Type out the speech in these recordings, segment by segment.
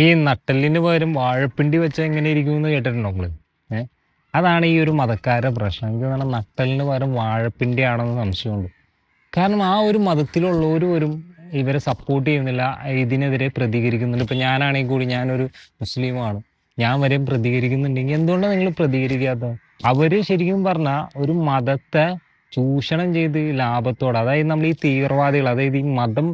ഈ നട്ടലിന് പകരം വാഴപ്പിണ്ടി വെച്ചാൽ എങ്ങനെ ഇരിക്കും എന്ന് കേട്ടിട്ടുണ്ടോ നമ്മൾ? ഏഹ് അതാണ് ഈ ഒരു മതക്കാരുടെ പ്രശ്നം. എനിക്ക് തോന്നുന്നു നട്ടലിന് പകരം വാഴപ്പിണ്ടി ആണെന്ന് സംശയമുണ്ട്. കാരണം ആ ഒരു മതത്തിലുള്ളവരും ഇവരെ സപ്പോർട്ട് ചെയ്യുന്നില്ല ഇതിനെതിരെ പ്രതികരിക്കുന്നുണ്ട്. ഇപ്പൊ ഞാനാണെങ്കിൽ കൂടി ഞാനൊരു മുസ്ലിമാണ്. ഞാൻ വരെ പ്രതികരിക്കുന്നുണ്ടെങ്കിൽ എന്തുകൊണ്ടാണ് നിങ്ങൾ പ്രതികരിക്കാത്തത് അവർ ശരിക്കും പറഞ്ഞാൽ ഒരു മതത്തെ ചൂഷണം ചെയ്ത് ലാഭത്തോടെ അതായത് നമ്മൾ ഈ തീവ്രവാദികൾ അതായത് ഈ മതം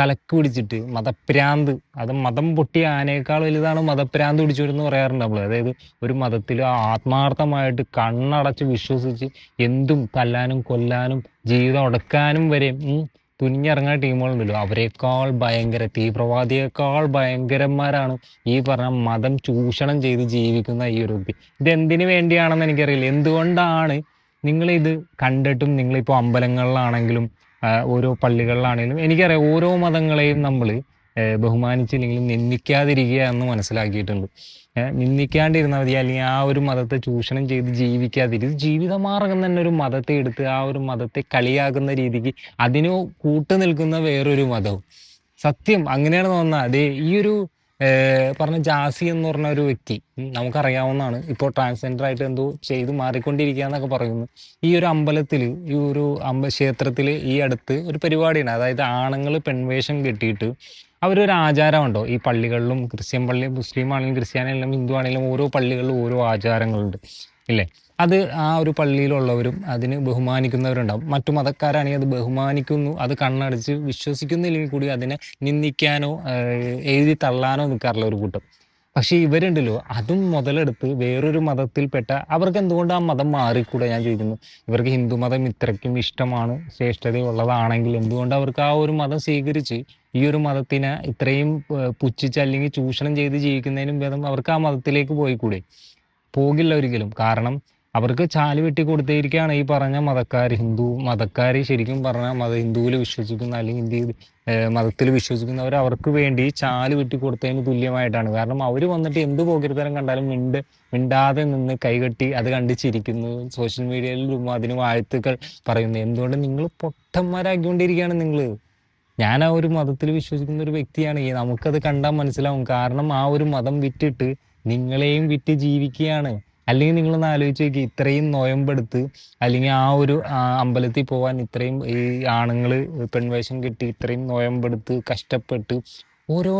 തലക്ക് പിടിച്ചിട്ട് മതപ്രാന്ത് അത് മതം പൊട്ടിയ ആനയേക്കാൾ വലുതാണ് മതപ്രാന്ത് പിടിച്ചവരെന്ന് പറയാറുണ്ട് നമ്മൾ അതായത് ഒരു മതത്തിൽ ആത്മാർത്ഥമായിട്ട് കണ്ണടച്ച് വിശ്വസിച്ച് എന്തും തല്ലാനും കൊല്ലാനും ജീവിതം ഉടക്കാനും വരെ തുനിഞ്ഞിറങ്ങുന്ന ടീമുകളുണ്ടല്ലോ. അവരെക്കാൾ ഭയങ്കര തീവ്രവാദിയേക്കാൾ ഭയങ്കരന്മാരാണ് ഈ പറഞ്ഞ മതം ചൂഷണം ചെയ്ത് ജീവിക്കുന്ന ഈ ഒരു വ്യക്തി ഇതെന്തിനു വേണ്ടിയാണെന്ന് എനിക്കറിയില്ല. എന്തുകൊണ്ടാണ് നിങ്ങളിത് കണ്ടിട്ടും നിങ്ങളിപ്പോൾ അമ്പലങ്ങളിലാണെങ്കിലും ഓരോ പള്ളികളിലാണെങ്കിലും എനിക്കറിയാം ഓരോ മതങ്ങളെയും നമ്മൾ ബഹുമാനിച്ചില്ലെങ്കിലും നിന്ദിക്കാതിരിക്കുക എന്ന് മനസ്സിലാക്കിയിട്ടുണ്ട്. നിന്ദിക്കാണ്ടിരുന്നാൽ മതി അല്ലെങ്കിൽ ആ ഒരു മതത്തെ ചൂഷണം ചെയ്ത് ജീവിക്കാതിരിക്കും ജീവിതമാർഗം തന്നെ ഒരു മതത്തെ എടുത്ത് ആ ഒരു മതത്തെ കളിയാക്കുന്ന രീതിക്ക് അതിനു കൂട്ടു നിൽക്കുന്ന വേറൊരു മതവും. സത്യം അങ്ങനെയാണ് തോന്നുന്നത്. അതെ ഈ ഒരു പറഞ്ഞ ജാസി എന്ന് പറഞ്ഞ ഒരു വ്യക്തി നമുക്കറിയാവുന്നതാണ്. ഇപ്പോൾ ട്രാൻസ്ജെൻഡർ ആയിട്ട് എന്തോ ചെയ്ത് മാറിക്കൊണ്ടിരിക്കുക എന്നൊക്കെ പറയുന്നു. ഈ ഒരു അമ്പലത്തിൽ ഈ ഒരു അമ്പ ക്ഷേത്രത്തിൽ ഈ അടുത്ത് ഒരു പരിപാടിയാണ് അതായത് ആണുങ്ങൾ പെൺവേഷം കെട്ടിയിട്ട് അവരൊരു ആചാരമുണ്ടോ? ഈ പള്ളികളിലും ക്രിസ്ത്യൻ പള്ളി മുസ്ലിം ആണെങ്കിലും ക്രിസ്ത്യാനി ആണെങ്കിലും ഹിന്ദു ആണെങ്കിലും ഓരോ പള്ളികളിലും ഓരോ ആചാരങ്ങളുണ്ട്. ഇല്ലേ? അത് ആ ഒരു പള്ളിയിലുള്ളവരും അതിന് ബഹുമാനിക്കുന്നവരുണ്ടാവും. മറ്റു മതക്കാരാണെങ്കിൽ അത് ബഹുമാനിക്കുന്നു. അത് കണ്ണടച്ച് വിശ്വസിക്കുന്നില്ലെങ്കിൽ കൂടി അതിനെ നിന്ദിക്കാനോ എഴുതി തള്ളാനോ നിൽക്കാറില്ല ഒരു കൂട്ടം. പക്ഷെ ഇവരുണ്ടല്ലോ അതും മുതലെടുത്ത് വേറൊരു മതത്തിൽപ്പെട്ട അവർക്ക് എന്തുകൊണ്ട് ആ മതം മാറിക്കൂടെ ഞാൻ ചോദിക്കുന്നു. ഇവർക്ക് ഹിന്ദു മതം ഇത്രയ്ക്കും ഇഷ്ടമാണ് ശ്രേഷ്ഠതയുള്ളതാണെങ്കിൽ എന്തുകൊണ്ട് അവർക്ക് ആ ഒരു മതം സ്വീകരിച്ച് ഈ ഒരു മതത്തിനെ ഇത്രയും പുച്ഛിച്ച് അല്ലെങ്കിൽ ചൂഷണം ചെയ്ത് ജീവിക്കുന്നതിനും ഭേദം അവർക്ക് ആ മതത്തിലേക്ക് പോയിക്കൂടെ? പോകില്ല ഒരിക്കലും. കാരണം അവർക്ക് ചാൽ വെട്ടി കൊടുത്തിരിക്കുകയാണ് ഈ പറഞ്ഞ മതക്കാർ ഹിന്ദു മതക്കാർ ശരിക്കും പറഞ്ഞാൽ മത ഹിന്ദുവിൽ വിശ്വസിക്കുന്ന അല്ലെങ്കിൽ ഹിന്ദി മതത്തിൽ വിശ്വസിക്കുന്നവർ അവർക്ക് വേണ്ടി ചാൽ വെട്ടി കൊടുത്തതിന് തുല്യമായിട്ടാണ്. കാരണം അവർ വന്നിട്ട് എന്ത് പോകരുത്തരം കണ്ടാലും മിണ്ട് മിണ്ടാതെ നിന്ന് കൈകെട്ടി അത് കണ്ടിച്ചിരിക്കുന്നു സോഷ്യൽ മീഡിയയിലും അതിന് വാഴ്ത്തുക്കൾ പറയുന്നു. എന്തുകൊണ്ട് നിങ്ങൾ പൊട്ടന്മാരാക്കിക്കൊണ്ടിരിക്കുകയാണ് നിങ്ങൾ ഞാൻ ആ ഒരു മതത്തിൽ വിശ്വസിക്കുന്ന ഒരു വ്യക്തിയാണ്. നമുക്കത് കണ്ടാൽ മനസ്സിലാവും. കാരണം ആ ഒരു മതം വിറ്റിട്ട് നിങ്ങളെയും വിറ്റ് ജീവിക്കുകയാണ്. അല്ലെങ്കിൽ നിങ്ങളൊന്ന് ആലോചിച്ച് നോക്കി ഇത്രയും നോയമ്പെടുത്ത് അല്ലെങ്കിൽ ആ ഒരു അമ്പലത്തിൽ പോകാൻ ഇത്രയും ഈ ആണുങ്ങൾ പെൺവേഷം കെട്ടി ഇത്രയും നോയമ്പെടുത്ത് കഷ്ടപ്പെട്ട് ഓരോ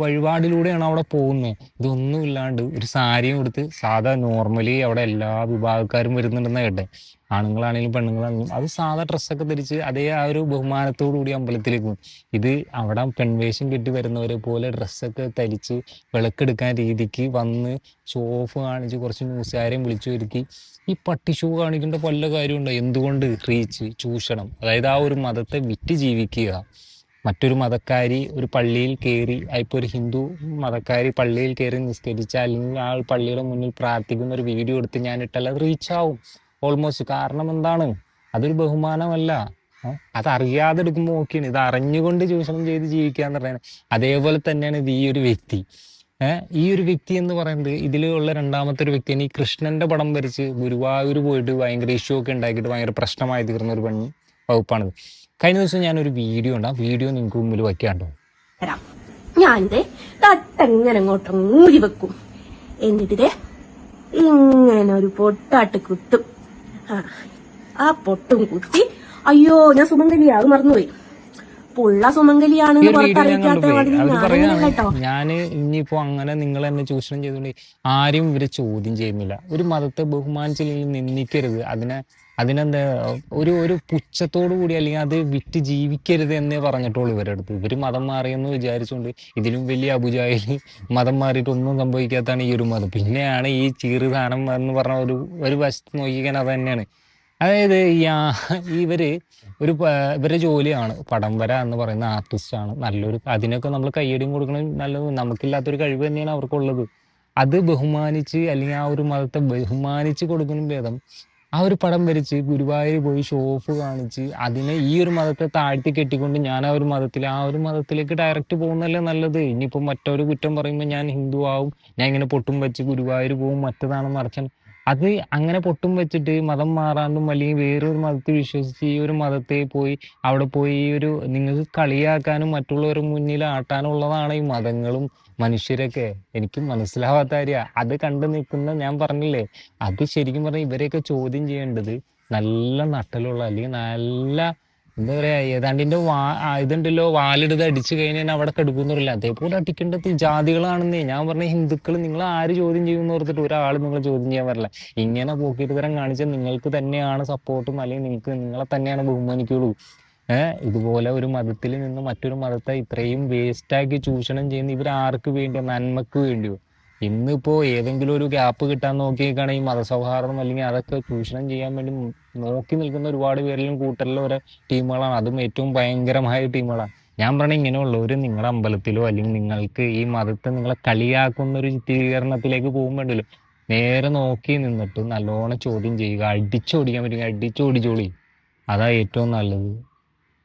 വഴിപാടിലൂടെയാണ് അവിടെ പോകുന്നത്. ഇതൊന്നും ഇല്ലാണ്ട് ഒരു സാരിയും കൊടുത്ത് സാധാ നോർമലി അവിടെ എല്ലാ വിഭാഗക്കാരും വരുന്നുണ്ടെന്ന് കേട്ടെ. ആണുങ്ങളാണെങ്കിലും പെണ്ണുങ്ങളാണെങ്കിലും. അത് സാധാ ഡ്രസ്സൊക്കെ ധരിച്ച് അതേ ആ ഒരു ബഹുമാനത്തോടു കൂടി അമ്പലത്തിലേക്ക് പോകും ഇത് അവിടെ പെൺവേഷം കെട്ടി വരുന്നവരെ പോലെ ഡ്രസ്സൊക്കെ ധരിച്ച് വിളക്കെടുക്കാൻ രീതിക്ക് വന്ന് ഷോഫ് കാണിച്ച് കുറച്ച് ന്യൂസുകാരെയും വിളിച്ചു വരുത്തി. ഈ പട്ടി ഷൂ കാണിക്കേണ്ട പല കാര്യമുണ്ടോ. എന്തുകൊണ്ട് റീച്ച്? ചൂഷണം. അതായത് ആ ഒരു മതത്തെ വിറ്റ് ജീവിക്കുക. മറ്റൊരു മതക്കാരി ഒരു പള്ളിയിൽ കയറി ഇപ്പോൾ ഒരു ഹിന്ദു മതക്കാരി പള്ളിയിൽ കയറി നിസ്കരിച്ച അല്ലെങ്കിൽ ആ പള്ളിയുടെ മുന്നിൽ പ്രാർത്ഥിക്കുന്ന ഒരു വീഡിയോ എടുത്ത് ഞാൻ ഇട്ടാൽ അത് റീച്ച് ആവും. ഓൾമോസ്റ്റ് കാരണം എന്താണ്? അതൊരു ബഹുമാനമല്ല? അത് അറിയാതെ എടുക്കുമ്പോൾ ഓക്കെയാണ് ഇത് അറിഞ്ഞുകൊണ്ട് ചൂഷണം ചെയ്ത് ജീവിക്കുക എന്ന് പറയുന്നത് അതേപോലെ തന്നെയാണ് ഇത് ഈ ഒരു വ്യക്തി. ഈ ഒരു വ്യക്തി എന്ന് പറയുന്നത് ഇതിലുള്ള രണ്ടാമത്തെ ഒരു വ്യക്തിയാണ്. ഈ കൃഷ്ണന്റെ പടം വരച്ച് ഗുരുവായൂർ പോയിട്ട് ഭയങ്കര ഇഷ്യൂ ഒക്കെ ഉണ്ടാക്കിയിട്ട് ഭയങ്കര പ്രശ്നമായി തീർന്ന ഒരു പെണ്ണ് വകുപ്പാണിത്. കഴിഞ്ഞ ദിവസം ഞാനൊരു വീഡിയോ ഉണ്ട്. ആ വീഡിയോ നിങ്ങൾക്ക് മുമ്പിൽ വയ്ക്കാണ്ടോ ഞാനിത് തട്ടങ്ങനെ അങ്ങോട്ട് ഊരി വെക്കും. എന്നിട്ടിത് ഇങ്ങനെ ഒരു പൊട്ടാട്ട് കുത്തും. ആ പൊട്ടും കുത്തി അയ്യോ ഞാൻ സുമംഗലിയാ അത് മറന്നുപോയി. പുള്ള സുമംഗലിയാണ് സുമംഗലിയാണെന്ന് പുറത്തറിയിക്കാത്ത മാതിരി അവർ കേട്ടോ. ഞാൻ ഇനിയിപ്പോ അങ്ങനെ നിങ്ങൾ എന്നെ ചൂഷണം ചെയ്തുകൊണ്ട് ആരും ഇവരെ ചോദ്യം ചെയ്യുന്നില്ല. ഒരു മതത്തെ ബഹുമാനിച്ചില്ലെങ്കിൽ നിന്ദിക്കരുത്. അതിനെ അതിനെന്താ ഒരു ഒരു പുച്ഛത്തോടു കൂടി അല്ലെങ്കിൽ അത് വിറ്റ് ജീവിക്കരുത് എന്നേ പറഞ്ഞിട്ടുള്ളൂ ഇവരുടെ അടുത്ത്. ഇവർ മതം മാറിയെന്ന് വിചാരിച്ചുകൊണ്ട് ഇതിലും വലിയ അബുജായി മതം മാറിയിട്ടൊന്നും സംഭവിക്കാത്തതാണ് ഈ ഒരു മതം. പിന്നെയാണ് ഈ ചീറുദാനം എന്ന് പറഞ്ഞ ഒരു ഒരു വശത്ത് നോക്കിക്കാൻ അത് തന്നെയാണ്. അതായത് ഇവർ ഒരു ഇവരുടെ ജോലിയാണ്. പടം വര എന്ന് പറയുന്ന ആർട്ടിസ്റ്റ് ആണ്. നല്ലൊരു അതിനൊക്കെ നമ്മൾ കയ്യടിയും കൊടുക്കണം നല്ലത് നമുക്കില്ലാത്തൊരു കഴിവ് തന്നെയാണ് അവർക്കുള്ളത്. അത് ബഹുമാനിച്ച് അല്ലെങ്കിൽ ആ ഒരു മതത്തെ ബഹുമാനിച്ച് കൊടുക്കുന്ന ഭേദം ആ ഒരു പടം വരച്ച് ഗുരുവായൂർ പോയി ഷോ ഓഫ് കാണിച്ച് അതിനെ ഈ ഒരു മതത്തെ താഴ്ത്തി കെട്ടിക്കൊണ്ട് ഞാൻ ആ ഒരു മതത്തിൽ ആ ഒരു മതത്തിലേക്ക് ഡയറക്റ്റ് പോകുന്നതല്ലേ നല്ലത്? ഇനിയിപ്പോൾ മറ്റൊരു കുറ്റം പറയുമ്പോൾ ഞാൻ ഹിന്ദു ആവും ഞാൻ ഇങ്ങനെ പൊട്ടും വെച്ച് ഗുരുവായൂർ പോവും മറ്റതാണ് മറിച്ചാണ് അത് അങ്ങനെ പൊട്ടും വെച്ചിട്ട് മതം മാറാണ്ടും അല്ലെങ്കിൽ വേറൊരു മതത്തിൽ വിശ്വസിച്ച് ഈ ഒരു മതത്തെ പോയി അവിടെ പോയി ഈ ഒരു നിങ്ങൾക്ക് കളിയാക്കാനും മറ്റുള്ളവരുടെ മുന്നിൽ ആട്ടാനുള്ളതാണ് ഈ മതങ്ങളും മനുഷ്യരൊക്കെ. എനിക്ക് മനസ്സിലാവാത്ത കാര്യ. അത് കണ്ടു നിൽക്കുന്ന ഞാൻ പറഞ്ഞില്ലേ? അത് ശരിക്കും പറഞ്ഞാൽ ഇവരെയൊക്കെ ചോദ്യം ചെയ്യേണ്ടത് നല്ല നട്ടലുള്ള അല്ലെങ്കിൽ നല്ല എന്താ പറയാ ഏതാണ്ടിന്റെ വാ ഇതുണ്ടല്ലോ വാലെടുത്ത് അടിച്ചു കഴിഞ്ഞാൽ അവിടെ കെടുക്കുന്നില്ല അതേപോലെ അടിക്കേണ്ടത് ജാതികളാണെന്നേ. ഞാൻ പറഞ്ഞ ഹിന്ദുക്കൾ നിങ്ങൾ ആര് ചോദ്യം ചെയ്യുമെന്ന് ഓർത്തിട്ട് ഒരാൾ നിങ്ങൾ ചോദ്യം ചെയ്യാൻ പറ്റില്ല ഇങ്ങനെ പോക്കിയിട്ട് തരം കാണിച്ചാൽ നിങ്ങൾക്ക് തന്നെയാണ് സപ്പോർട്ടും അല്ലെങ്കിൽ നിങ്ങൾക്ക് നിങ്ങളെ തന്നെയാണ് ബഹുമാനിക്കുള്ളൂ. ഏഹ് ഇതുപോലെ ഒരു മതത്തിൽ നിന്ന് മറ്റൊരു മതത്തെ ഇത്രയും വേസ്റ്റാക്കി ചൂഷണം ചെയ്യുന്ന ഇവർ ആർക്ക് വേണ്ടിയോ നന്മക്ക് വേണ്ടിയോ? ഇന്നിപ്പോ ഏതെങ്കിലും ഒരു ഗ്യാപ്പ് കിട്ടാൻ നോക്കിയേക്കാണ് ഈ മതസൗഹാർദ്ദം അല്ലെങ്കിൽ അതൊക്കെ ചൂഷണം ചെയ്യാൻ വേണ്ടി നോക്കി നിൽക്കുന്ന ഒരുപാട് പേരിലും കൂട്ടറിലും ഓരോ ടീമുകളാണ്. അതും ഏറ്റവും ഭയങ്കരമായ ടീമുകളാണ്. ഞാൻ പറഞ്ഞ ഒരു നിങ്ങളുടെ അമ്പലത്തിലോ അല്ലെങ്കിൽ നിങ്ങൾക്ക് ഈ മതത്തെ നിങ്ങളെ കളിയാക്കുന്ന ഒരു ചിത്രീകരണത്തിലേക്ക് പോകുമ്പോണ്ടല്ലോ നേരെ നോക്കി നിന്നിട്ട് നല്ലോണം ചോദ്യം ചെയ്യുക. അടിച്ചോടിക്കാൻ പറ്റുമെങ്കിൽ അടിച്ചോടിച്ചോളി. അതാ ഏറ്റവും നല്ലത്.